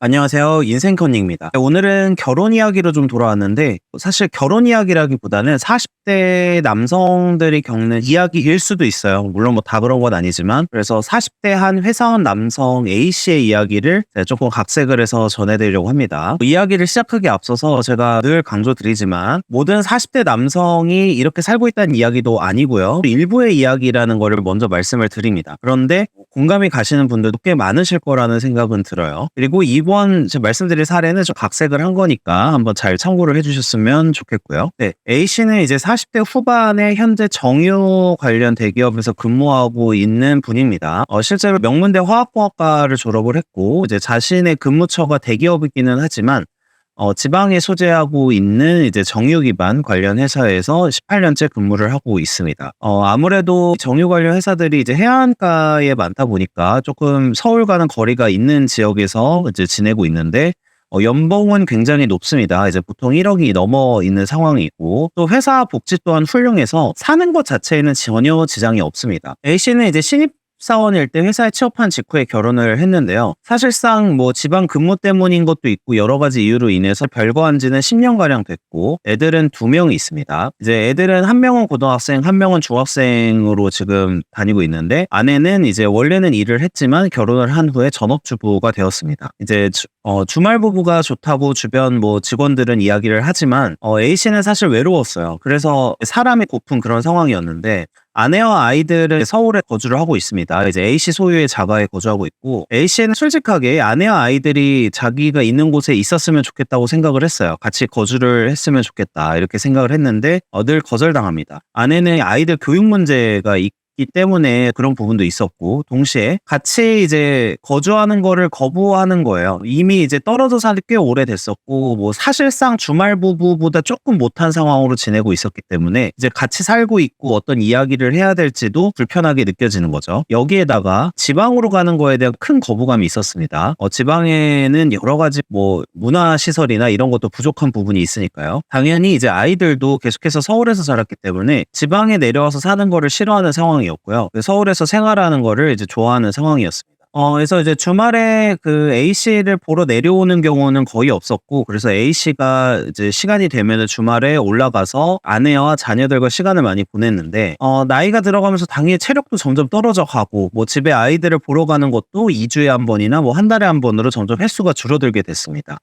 안녕하세요. 인생컨닝입니다. 오늘은 결혼 이야기로 좀 돌아왔는데, 사실 결혼 이야기라기보다는 40대 남성들이 겪는 이야기일 수도 있어요. 물론 뭐 다 그런 건 아니지만. 그래서 40대 한 회사원 남성 A씨의 이야기를 제가 조금 각색을 해서 전해드리려고 합니다. 이야기를 시작하기 앞서서 제가 늘 강조드리지만, 모든 40대 남성이 이렇게 살고 있다는 이야기도 아니고요. 일부의 이야기라는 거를 먼저 말씀을 드립니다. 그런데 공감이 가시는 분들도 꽤 많으실 거라는 생각은 들어요. 그리고 이번 제가 말씀드릴 사례는 좀 각색을 한 거니까 한번 잘 참고를 해주셨으면 좋겠고요. 네, A씨는 이제 40대 후반에 현재 정유 관련 대기업에서 근무하고 있는 분입니다. 어, 실제로 명문대 화학공학과를 졸업을 했고 이제 자신의 근무처가 대기업이기는 하지만 어, 지방에 소재하고 있는 이제 정유 기반 관련 회사에서 18년째 근무를 하고 있습니다. 어, 아무래도 정유 관련 회사들이 이제 해안가에 많다 보니까 조금 서울과는 거리가 있는 지역에서 이제 지내고 있는데 어, 연봉은 굉장히 높습니다. 이제 보통 1억이 넘어 있는 상황이고 또 회사 복지 또한 훌륭해서 사는 것 자체에는 전혀 지장이 없습니다. A씨는 이제 신입 사원일 때 회사에 취업한 직후에 결혼을 했는데요. 사실상 뭐 지방 근무 때문인 것도 있고 여러 가지 이유로 인해서 별거한 지는 10년가량 됐고 애들은 두 명이 있습니다. 이제 애들은 한 명은 고등학생, 한 명은 중학생으로 지금 다니고 있는데 아내는 이제 원래는 일을 했지만 결혼을 한 후에 전업주부가 되었습니다. 이제 주, 어, 주말 부부가 좋다고 주변 뭐 직원들은 이야기를 하지만 어, A씨는 사실 외로웠어요. 그래서 사람이 고픈 그런 상황이었는데 아내와 아이들은 서울에 거주를 하고 있습니다. 이제 A씨 소유의 자가에 거주하고 있고 A씨는 솔직하게 아내와 아이들이 자기가 있는 곳에 있었으면 좋겠다고 생각을 했어요. 같이 거주를 했으면 좋겠다 이렇게 생각을 했는데 어, 늘 거절당합니다. 아내는 아이들 교육 문제가 있 기 때문에 그런 부분도 있었고 동시에 같이 이제 거주하는 거를 거부하는 거예요. 이미 이제 떨어져 살이 꽤 오래됐었고 뭐 사실상 주말 부부보다 조금 못한 상황으로 지내고 있었기 때문에 이제 같이 살고 있고 어떤 이야기를 해야 될지도 불편하게 느껴지는 거죠. 여기에다가 지방으로 가는 거에 대한 큰 거부감이 있었습니다. 어, 지방에는 여러 가지 뭐 문화 시설이나 이런 것도 부족한 부분이 있으니까요. 당연히 이제 아이들도 계속해서 서울에서 자랐기 때문에 지방에 내려와서 사는 거를 싫어하는 상황이 상황이었고요. 서울에서 생활하는 거를 이제 좋아하는 상황이었습니다. 어, 그래서 이제 주말에 그 A씨를 보러 내려오는 경우는 거의 없었고, 그래서 A씨가 이제 시간이 되면 주말에 올라가서 아내와 자녀들과 시간을 많이 보냈는데, 어, 나이가 들어가면서 당연히 체력도 점점 떨어져 가고, 뭐 집에 아이들을 보러 가는 것도 2주에 한 번이나 뭐 한 달에 한 번으로 점점 횟수가 줄어들게 됐습니다.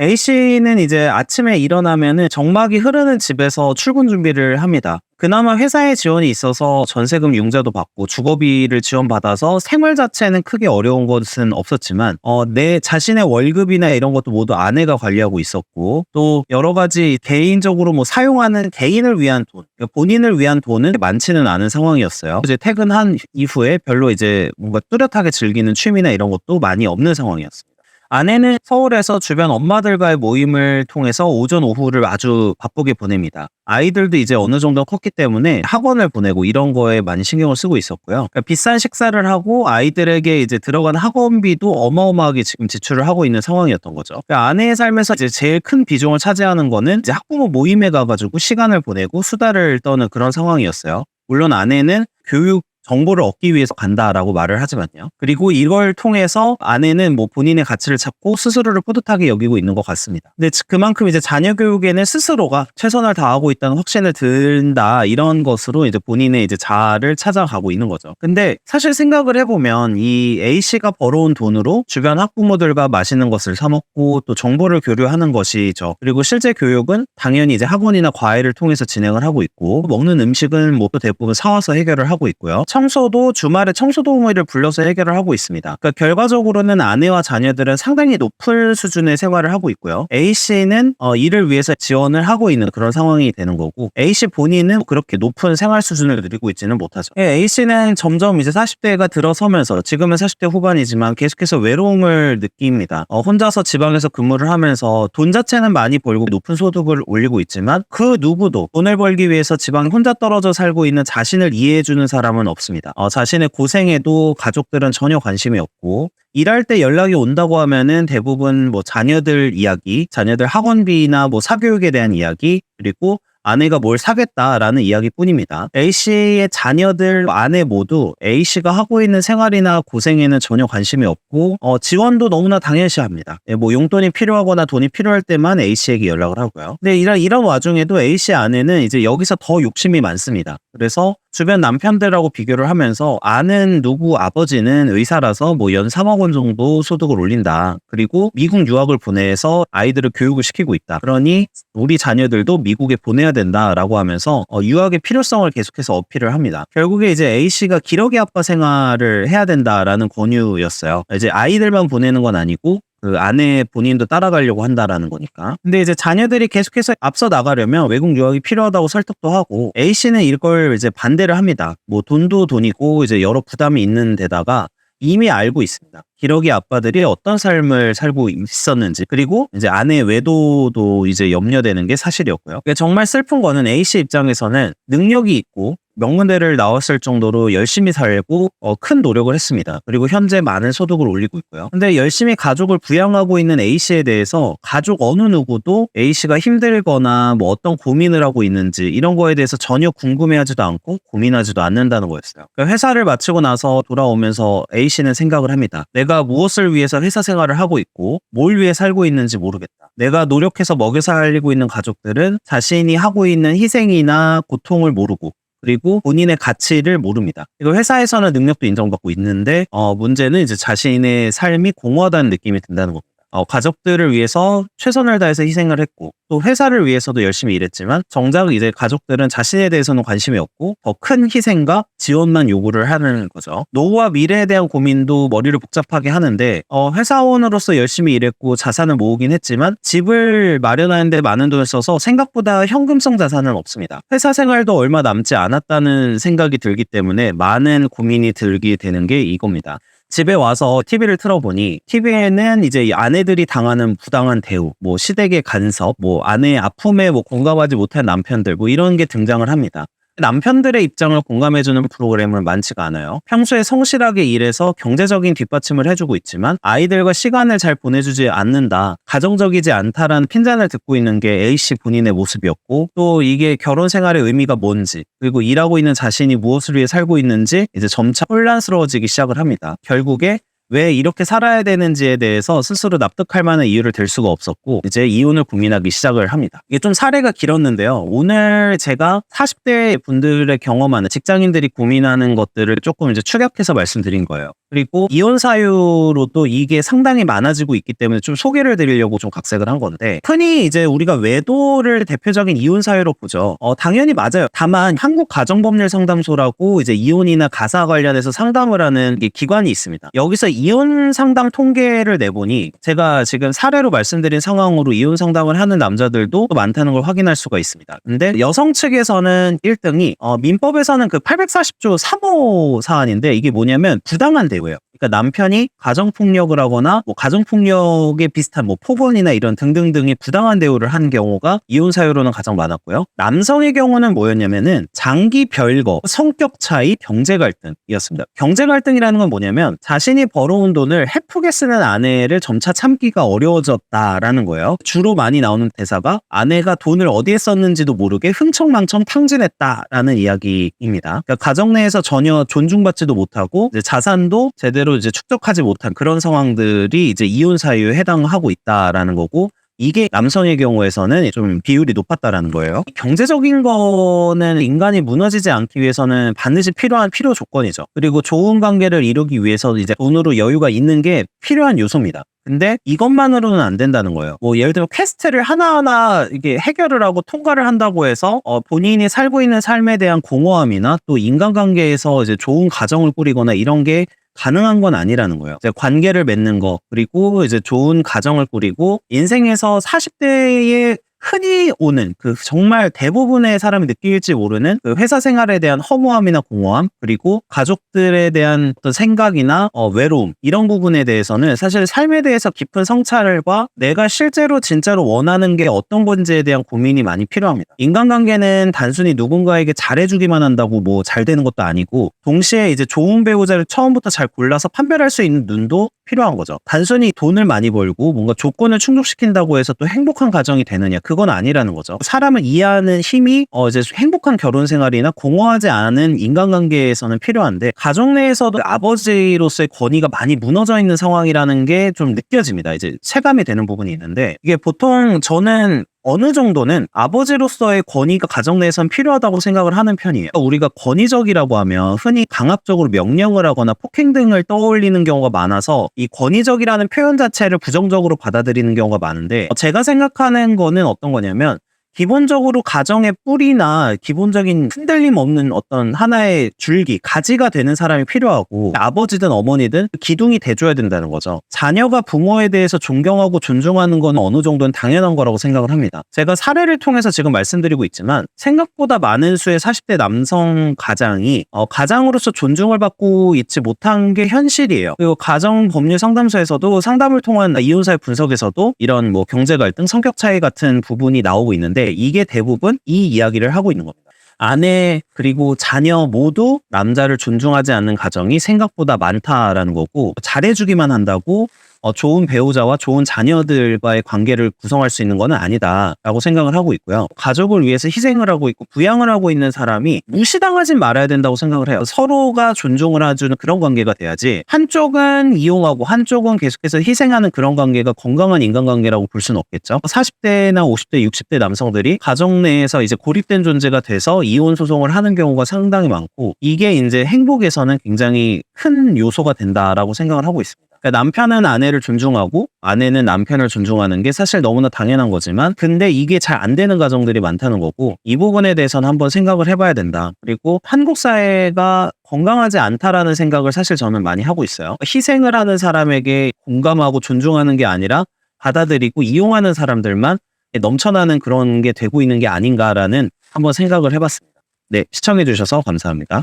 A씨는 이제 아침에 일어나면은 정막이 흐르는 집에서 출근 준비를 합니다. 그나마 회사에 지원이 있어서 전세금 융자도 받고 주거비를 지원받아서 생활 자체는 크게 어려운 것은 없었지만 어, 내 자신의 월급이나 이런 것도 모두 아내가 관리하고 있었고 또 여러 가지 개인적으로 뭐 사용하는 개인을 위한 돈 그러니까 본인을 위한 돈은 많지는 않은 상황이었어요. 이제 퇴근한 이후에 별로 이제 뭔가 뚜렷하게 즐기는 취미나 이런 것도 많이 없는 상황이었습니다. 아내는 서울에서 주변 엄마들과의 모임을 통해서 오전 오후를 아주 바쁘게 보냅니다. 아이들도 이제 어느 정도 컸기 때문에 학원을 보내고 이런 거에 많이 신경을 쓰고 있었고요. 그러니까 비싼 식사를 하고 아이들에게 이제 들어간 학원비도 어마어마하게 지금 지출을 하고 있는 상황이었던 거죠. 그러니까 아내의 삶에서 이제 제일 큰 비중을 차지하는 거는 이제 학부모 모임에 가가지고 시간을 보내고 수다를 떠는 그런 상황이었어요. 물론 아내는 교육 정보를 얻기 위해서 간다라고 말을 하지만요. 그리고 이걸 통해서 아내는 뭐 본인의 가치를 찾고 스스로를 뿌듯하게 여기고 있는 것 같습니다. 근데 그만큼 이제 자녀 교육에는 스스로가 최선을 다하고 있다는 확신을 든다 이런 것으로 이제 본인의 이제 자아를 찾아가고 있는 거죠. 근데 사실 생각을 해보면 이 A 씨가 벌어온 돈으로 주변 학부모들과 맛있는 것을 사 먹고 또 정보를 교류하는 것이죠. 그리고 실제 교육은 당연히 이제 학원이나 과외를 통해서 진행을 하고 있고 먹는 음식은 뭐 또 대부분 사와서 해결을 하고 있고요. 청소도 주말에 청소 도우미를 불러서 해결을 하고 있습니다. 그러니까 결과적으로는 아내와 자녀들은 상당히 높은 수준의 생활을 하고 있고요. A 씨는 어, 이를 위해서 지원을 하고 있는 그런 상황이 되는 거고 A 씨 본인은 그렇게 높은 생활 수준을 누리고 있지는 못하죠. 예, A 씨는 점점 이제 40대가 들어서면서 지금은 40대 후반이지만 계속해서 외로움을 느낍니다. 어, 혼자서 지방에서 근무를 하면서 돈 자체는 많이 벌고 높은 소득을 올리고 있지만 그 누구도 돈을 벌기 위해서 지방에 혼자 떨어져 살고 있는 자신을 이해해주는 사람은 없습니다. 없습니다. 어, 자신의 고생에도 가족들은 전혀 관심이 없고 일할 때 연락이 온다고 하면은 대부분 뭐 자녀들 이야기, 자녀들 학원비나 뭐 사교육에 대한 이야기, 그리고 아내가 뭘 사겠다라는 이야기뿐입니다. A 씨의 자녀들 아내 모두 A 씨가 하고 있는 생활이나 고생에는 전혀 관심이 없고 어, 지원도 너무나 당연시합니다. 예, 뭐 용돈이 필요하거나 돈이 필요할 때만 A 씨에게 연락을 하고요. 근데 이런 이런 와중에도 A 씨 아내는 이제 여기서 더 욕심이 많습니다. 그래서 주변 남편들하고 비교를 하면서 아는 누구 아버지는 의사라서 뭐 연 3억 원 정도 소득을 올린다. 그리고 미국 유학을 보내서 아이들을 교육을 시키고 있다. 그러니 우리 자녀들도 미국에 보내야 된다라고 하면서 어, 유학의 필요성을 계속해서 어필을 합니다. 결국에 이제 A 씨가 기러기 아빠 생활을 해야 된다라는 권유였어요. 이제 아이들만 보내는 건 아니고 그 아내 본인도 따라가려고 한다라는 거니까. 근데 이제 자녀들이 계속해서 앞서 나가려면 외국 유학이 필요하다고 설득도 하고 A 씨는 이걸 이제 반대를 합니다. 뭐 돈도 돈이고 이제 여러 부담이 있는 데다가 이미 알고 있습니다. 기러기 아빠들이 어떤 삶을 살고 있었는지 그리고 이제 아내의 외도도 이제 염려되는 게 사실이었고요. 그러니까 정말 슬픈 거는 A 씨 입장에서는 능력이 있고 명문대를 나왔을 정도로 열심히 살고 어, 큰 노력을 했습니다. 그리고 현재 많은 소득을 올리고 있고요. 근데 열심히 가족을 부양하고 있는 A 씨에 대해서 가족 어느 누구도 A 씨가 힘들거나 뭐 어떤 고민을 하고 있는지 이런 거에 대해서 전혀 궁금해하지도 않고 고민하지도 않는다는 거였어요. 그러니까 회사를 마치고 나서 돌아오면서 A 씨는 생각을 합니다. 내가 무엇을 위해서 회사 생활을 하고 있고 뭘 위해 살고 있는지 모르겠다. 내가 노력해서 먹여 살리고 있는 가족들은 자신이 하고 있는 희생이나 고통을 모르고 그리고 본인의 가치를 모릅니다. 이거 회사에서는 능력도 인정받고 있는데 어, 문제는 이제 자신의 삶이 공허하다는 느낌이 든다는 겁니다. 어, 가족들을 위해서 최선을 다해서 희생을 했고 또 회사를 위해서도 열심히 일했지만 정작 이제 가족들은 자신에 대해서는 관심이 없고 더 큰 희생과 지원만 요구를 하는 거죠. 노후와 미래에 대한 고민도 머리를 복잡하게 하는데 어, 회사원으로서 열심히 일했고 자산을 모으긴 했지만 집을 마련하는데 많은 돈을 써서 생각보다 현금성 자산은 없습니다. 회사 생활도 얼마 남지 않았다는 생각이 들기 때문에 많은 고민이 들게 되는 게 이겁니다. 집에 와서 TV를 틀어보니 TV에는 이제 이 아내들이 당하는 부당한 대우, 뭐 시댁의 간섭, 뭐 아내의 아픔에 뭐 공감하지 못한 남편들, 뭐 이런 게 등장을 합니다. 남편들의 입장을 공감해주는 프로그램은 많지가 않아요. 평소에 성실하게 일해서 경제적인 뒷받침을 해주고 있지만 아이들과 시간을 잘 보내주지 않는다, 가정적이지 않다라는 핀잔을 듣고 있는 게 A씨 본인의 모습이었고 또 이게 결혼 생활의 의미가 뭔지 그리고 일하고 있는 자신이 무엇을 위해 살고 있는지 이제 점차 혼란스러워지기 시작을 합니다. 결국에 왜 이렇게 살아야 되는지에 대해서 스스로 납득할 만한 이유를 댈 수가 없었고 이제 이혼을 고민하기 시작을 합니다. 이게 좀 사례가 길었는데요. 오늘 제가 40대 분들의 경험하는 직장인들이 고민하는 것들을 조금 이제 추격해서 말씀드린 거예요. 그리고 이혼 사유로도 이게 상당히 많아지고 있기 때문에 좀 소개를 드리려고 좀 각색을 한 건데 흔히 이제 우리가 외도를 대표적인 이혼 사유로 보죠. 어, 당연히 맞아요. 다만 한국 가정법률 상담소라고 이제 이혼이나 가사 관련해서 상담을 하는 게 기관이 있습니다. 여기서 이혼 상담 통계를 내보니 제가 지금 사례로 말씀드린 상황으로 이혼 상담을 하는 남자들도 또 많다는 걸 확인할 수가 있습니다. 근데 여성 측에서는 1등이 어, 민법에서는 그 840조 3호 사안인데 이게 뭐냐면 부당한 대 우예요. 그러니까 남편이 가정폭력을 하거나 뭐 가정폭력에 비슷한 뭐 폭언이나 이런 등등등의 부당한 대우를 한 경우가 이혼 사유로는 가장 많았고요. 남성의 경우는 뭐였냐면은 장기 별거, 성격 차이, 경제 갈등이었습니다. 경제 갈등이라는 건 뭐냐면 자신이 벌어온 돈을 헤프게 쓰는 아내를 점차 참기가 어려워졌다라는 거예요. 주로 많이 나오는 대사가 아내가 돈을 어디에 썼는지도 모르게 흥청망청 탕진했다라는 이야기입니다. 그러니까 가정 내에서 전혀 존중받지도 못하고 자산도 제대로 이제 축적하지 못한 그런 상황들이 이제 이혼 사유에 해당하고 있다라는 거고 이게 남성의 경우에서는 좀 비율이 높았다라는 거예요. 경제적인 거는 인간이 무너지지 않기 위해서는 반드시 필요한 필요 조건이죠. 그리고 좋은 관계를 이루기 위해서 이제 돈으로 여유가 있는 게 필요한 요소입니다. 근데 이것만으로는 안 된다는 거예요. 뭐 예를 들면 퀘스트를 하나하나 이게 해결을 하고 통과를 한다고 해서 어 본인이 살고 있는 삶에 대한 공허함이나 또 인간관계에서 이제 좋은 가정을 꾸리거나 이런 게 가능한 건 아니라는 거예요. 이제 관계를 맺는 거, 그리고 이제 좋은 가정을 꾸리고 인생에서 40대에 흔히 오는 그 정말 대부분의 사람이 느낄지 모르는 그 회사 생활에 대한 허무함이나 공허함 그리고 가족들에 대한 어떤 생각이나 어, 외로움 이런 부분에 대해서는 사실 삶에 대해서 깊은 성찰과 내가 실제로 진짜로 원하는 게 어떤 건지에 대한 고민이 많이 필요합니다. 인간관계는 단순히 누군가에게 잘해주기만 한다고 뭐 잘 되는 것도 아니고 동시에 이제 좋은 배우자를 처음부터 잘 골라서 판별할 수 있는 눈도 필요한 거죠. 단순히 돈을 많이 벌고 뭔가 조건을 충족시킨다고 해서 또 행복한 가정이 되느냐 그건 아니라는 거죠. 사람을 이해하는 힘이 어 이제 행복한 결혼 생활이나 공허하지 않은 인간관계에서는 필요한데 가정 내에서도 아버지로서의 권위가 많이 무너져 있는 상황이라는 게 좀 느껴집니다. 이제 체감이 되는 부분이 있는데 이게 보통 저는 어느 정도는 아버지로서의 권위가 가정 내에선 필요하다고 생각을 하는 편이에요. 우리가 권위적이라고 하면 흔히 강압적으로 명령을 하거나 폭행 등을 떠올리는 경우가 많아서 이 권위적이라는 표현 자체를 부정적으로 받아들이는 경우가 많은데 제가 생각하는 거는 어떤 거냐면 기본적으로 가정의 뿌리나 기본적인 흔들림 없는 어떤 하나의 줄기, 가지가 되는 사람이 필요하고 아버지든 어머니든 기둥이 돼줘야 된다는 거죠. 자녀가 부모에 대해서 존경하고 존중하는 건 어느 정도는 당연한 거라고 생각을 합니다. 제가 사례를 통해서 지금 말씀드리고 있지만 생각보다 많은 수의 40대 남성 가장이 어, 가장으로서 존중을 받고 있지 못한 게 현실이에요. 그리고 가정 법률 상담소에서도 상담을 통한 이혼사의 분석에서도 이런 뭐 경제 갈등, 성격 차이 같은 부분이 나오고 있는 데 이게 대부분 이 이야기를 하고 있는 겁니다. 아내 그리고 자녀 모두 남자를 존중하지 않는 가정이 생각보다 많다라는 거고 잘해주기만 한다고 어, 좋은 배우자와 좋은 자녀들과의 관계를 구성할 수 있는 것은 아니다라고 생각을 하고 있고요. 가족을 위해서 희생을 하고 있고 부양을 하고 있는 사람이 무시당하진 말아야 된다고 생각을 해요. 서로가 존중을 해주는 그런 관계가 돼야지 한쪽은 이용하고 한쪽은 계속해서 희생하는 그런 관계가 건강한 인간관계라고 볼 수는 없겠죠. 40대나 50대, 60대 남성들이 가정 내에서 이제 고립된 존재가 돼서 이혼 소송을 하는 경우가 상당히 많고 이게 이제 행복에서는 굉장히 큰 요소가 된다라고 생각을 하고 있습니다. 그러니까 남편은 아내를 존중하고 아내는 남편을 존중하는 게 사실 너무나 당연한 거지만 근데 이게 잘 안 되는 가정들이 많다는 거고 이 부분에 대해서는 한번 생각을 해봐야 된다. 그리고 한국 사회가 건강하지 않다라는 생각을 사실 저는 많이 하고 있어요. 희생을 하는 사람에게 공감하고 존중하는 게 아니라 받아들이고 이용하는 사람들만 넘쳐나는 그런 게 되고 있는 게 아닌가라는 한번 생각을 해봤습니다. 네, 시청해주셔서 감사합니다.